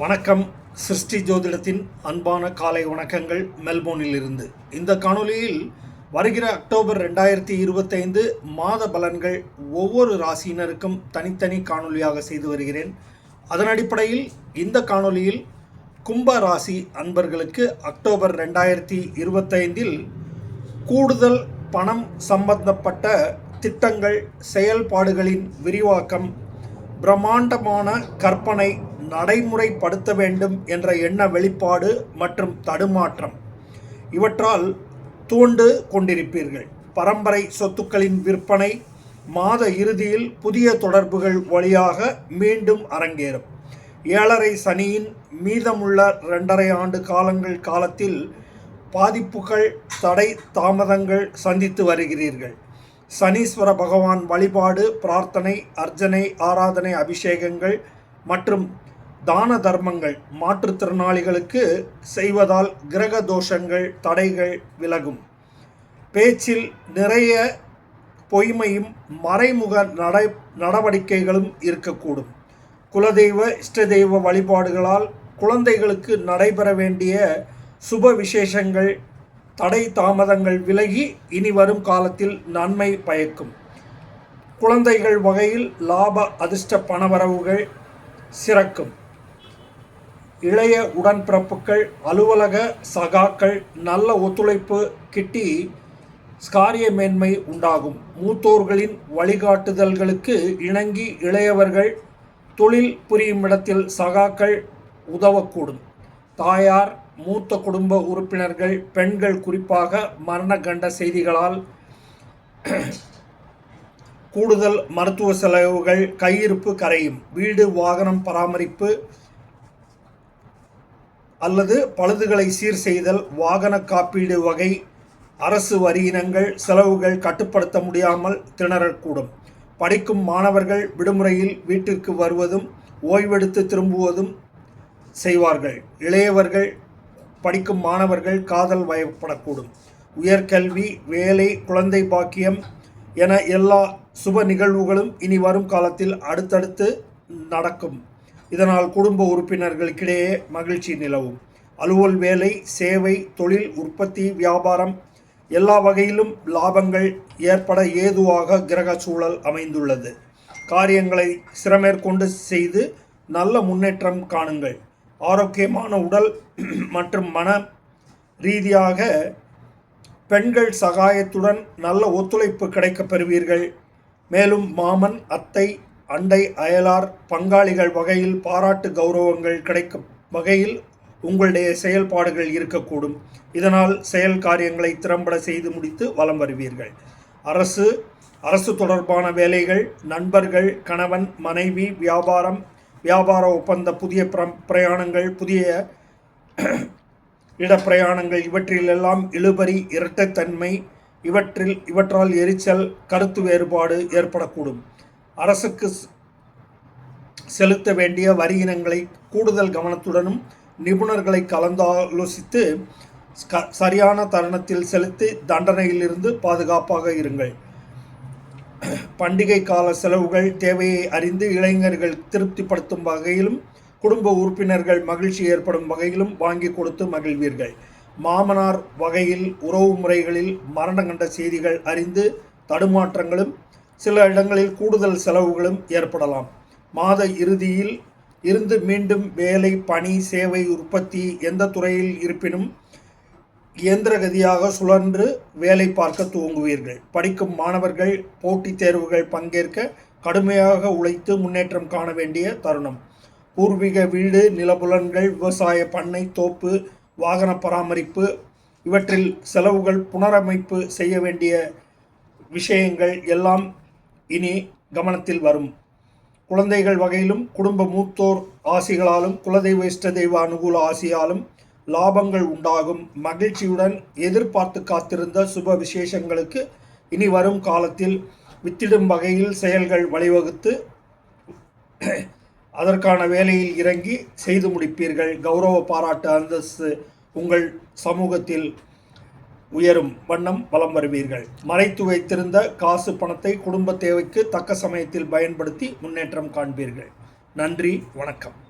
வணக்கம். சிருஷ்டி ஜோதிடத்தின் அன்பான காலை வணக்கங்கள் மெல்போர்னில் இருந்து இந்த காணொலியில் வருகிற அக்டோபர் ரெண்டாயிரத்தி இருபத்தைந்து மாத பலன்கள் ஒவ்வொரு ராசியினருக்கும் தனித்தனி காணொளியாக செய்து வருகிறேன். அதன் அடிப்படையில் இந்த காணொலியில் கும்ப ராசி அன்பர்களுக்கு அக்டோபர் ரெண்டாயிரத்தி இருபத்தைந்தில் கூடுதல் பணம் சம்பந்தப்பட்ட திட்டங்கள் செயல்பாடுகளின் விரிவாக்கம் பிரம்மாண்டமான கற்பனை நடைமுறைப்படுத்த வேண்டும் என்ற எண்ண வெளிப்பாடு மற்றும் தடுமாற்றம். இவற்றால் தூண்டு கொண்டிருப்பீர்கள். பரம்பரை சொத்துக்களின் விற்பனை மாத இறுதியில் புதிய தொடர்புகள் வழியாக மீண்டும் அரங்கேறும். ஏழரை சனியின் மீதமுள்ள ரெண்டரை ஆண்டு காலங்கள் காலத்தில் பாதிப்புகள் தடை தாமதங்கள் சந்தித்து வருகிறீர்கள். சனீஸ்வர பகவான் வழிபாடு பிரார்த்தனை அர்ச்சனை ஆராதனை அபிஷேகங்கள் மற்றும் தான தர்மங்கள் மாற்றுத்திறனாளிகளுக்கு செய்வதால் கிரக தோஷங்கள் தடைகள் விலகும். பேச்சில் நிறைய பொய்மையும் மறைமுக நடை நடவடிக்கைகளும் இருக்கக்கூடும். குலதெய்வ இஷ்ட தெய்வ வழிபாடுகளால் குழந்தைகளுக்கு நடைபெற வேண்டிய சுப விசேஷங்கள் தடை தாமதங்கள் விலகி இனி வரும் காலத்தில் நன்மை பயக்கும். குழந்தைகள் வகையில் லாப அதிர்ஷ்ட பணவரவுகள் சிறக்கும். இளைய உடன்பிறப்புகள் அலுவலக சகாக்கள் நல்ல ஒத்துழைப்பு கிட்டி ஸ்காரிய மேன்மை உண்டாகும். மூத்தோர்களின் வழிகாட்டுதல்களுக்கு இணங்கி இளையவர்கள் தொழில் புரியும் இடத்தில் சகாக்கள் உதவக்கூடும். தாயார் மூத்த குடும்ப உறுப்பினர்கள் பெண்கள் குறிப்பாக மரண கண்ட செய்திகளால் கூடுதல் மருத்துவ செலவுகள் கையிருப்பு கரையும் வீடு வாகனம் பராமரிப்பு அல்லது பழுதுகளை சீர் செய்தல் வாகன காப்பீடு வகை அரசு வரியினங்கள் செலவுகள் கட்டுப்படுத்த முடியாமல் திணறக்கூடும். படிக்கும் மாணவர்கள் விடுமுறையில் வீட்டிற்கு வருவதும் ஓய்வெடுத்து திரும்புவதும் செய்வார்கள். இளையவர்கள் படிக்கும் மாணவர்கள் காதல் வயப்படக்கூடும். உயர்கல்வி வேலை குழந்தை பாக்கியம் என எல்லா சுப நிகழ்வுகளும் இனி வரும் காலத்தில் அடுத்தடுத்து நடக்கும். இதனால் குடும்ப உறுப்பினர்களுக்கிடையே மகிழ்ச்சி நிலவும். அலுவல் வேலை சேவை தொழில் உற்பத்தி வியாபாரம் எல்லா வகையிலும் லாபங்கள் ஏற்பட ஏதுவாக கிரக சூழல் அமைந்துள்ளது. காரியங்களை சிரமேற்கொண்டு செய்து நல்ல முன்னேற்றம் காணுங்கள். ஆரோக்கியமான உடல் மற்றும் மன ரீதியாக பெண்கள் சகாயத்துடன் நல்ல ஒத்துழைப்பு கிடைக்கப் பெறுவீர்கள். மேலும் மாமன் அத்தை அண்டை அயலார் பங்காளிகள் வகையில் பாராட்டு கௌரவங்கள் கிடைக்கும் வகையில் உங்களுடைய செயல்பாடுகள் இருக்கக்கூடும். இதனால் செயல் காரியங்களை திறம்பட செய்து முடித்து வலம் வருவீர்கள். அரசு அரசு தொடர்பான வேலைகள் நண்பர்கள் கணவன் மனைவி வியாபாரம் வியாபார ஒப்பந்த புதிய பிரயாணங்கள் புதிய இடப்பிரயாணங்கள் இவற்றிலெல்லாம் இழுபறி இரட்டைத்தன்மை இவற்றில் இவற்றால் எரிச்சல் கருத்து வேறுபாடு ஏற்படக்கூடும். அரசுக்கு செலுத்த வேண்டிய வரி இனங்களை கூடுதல் கவனத்துடனும் நிபுணர்களை கலந்தாலோசித்து சரியான தருணத்தில் செலுத்தி தண்டனையிலிருந்து பாதுகாப்பாக இருங்கள். பண்டிகை கால செலவுகள் தேவையை அறிந்து இளைஞர்கள் திருப்திப்படுத்தும் வகையிலும் குடும்ப உறுப்பினர்கள் மகிழ்ச்சி ஏற்படும் வகையிலும் வாங்கி கொடுத்து மகிழ்வீர்கள். மாமனார் வகையில் உறவு முறைகளில் மரணம் கண்ட செய்திகள் அறிந்து தடுமாற்றங்களும் சில இடங்களில் கூடுதல் செலவுகளும் ஏற்படலாம். மாத இறுதியில் இருந்து மீண்டும் வேலை பணி சேவை உற்பத்தி எந்த துறையில் இருப்பினும் இயந்திரகதியாக சுழன்று வேலை பார்க்க துவங்குவீர்கள். படிக்கும் மாணவர்கள் போட்டித் தேர்வுகள் பங்கேற்க கடுமையாக உழைத்து முன்னேற்றம் காண வேண்டிய தருணம். பூர்வீக வீடு நிலபுலன்கள் விவசாய பண்ணை தோப்பு வாகன பராமரிப்பு இவற்றில் செலவுகள் புனரமைப்பு செய்ய வேண்டிய விஷயங்கள் எல்லாம் இனி கவனத்தில் வரும். குழந்தைகள் வகையிலும் குடும்ப மூத்தோர் ஆசிகளாலும் குலதெய்வ இஷ்ட தெய்வ அனுகூல ஆசியாலும் லாபங்கள் உண்டாகும். மகிழ்ச்சியுடன் எதிர்பார்த்து காத்திருந்த சுப விசேஷங்களுக்கு இனி வரும் காலத்தில் வித்திடும் வகையில் செயல்கள் வழிவகுத்து அதற்கான வேலையில் இறங்கி செய்து முடிப்பீர்கள். கௌரவ பாராட்டு அந்தஸ்து உங்கள் சமூகத்தில் உயரும் வண்ணம் வலம் வருவீர்கள். மறைத்து வைத்திருந்த காசு பணத்தை குடும்ப தேவைக்கு தக்க சமயத்தில் பயன்படுத்தி முன்னேற்றம் காண்பீர்கள். நன்றி வணக்கம்.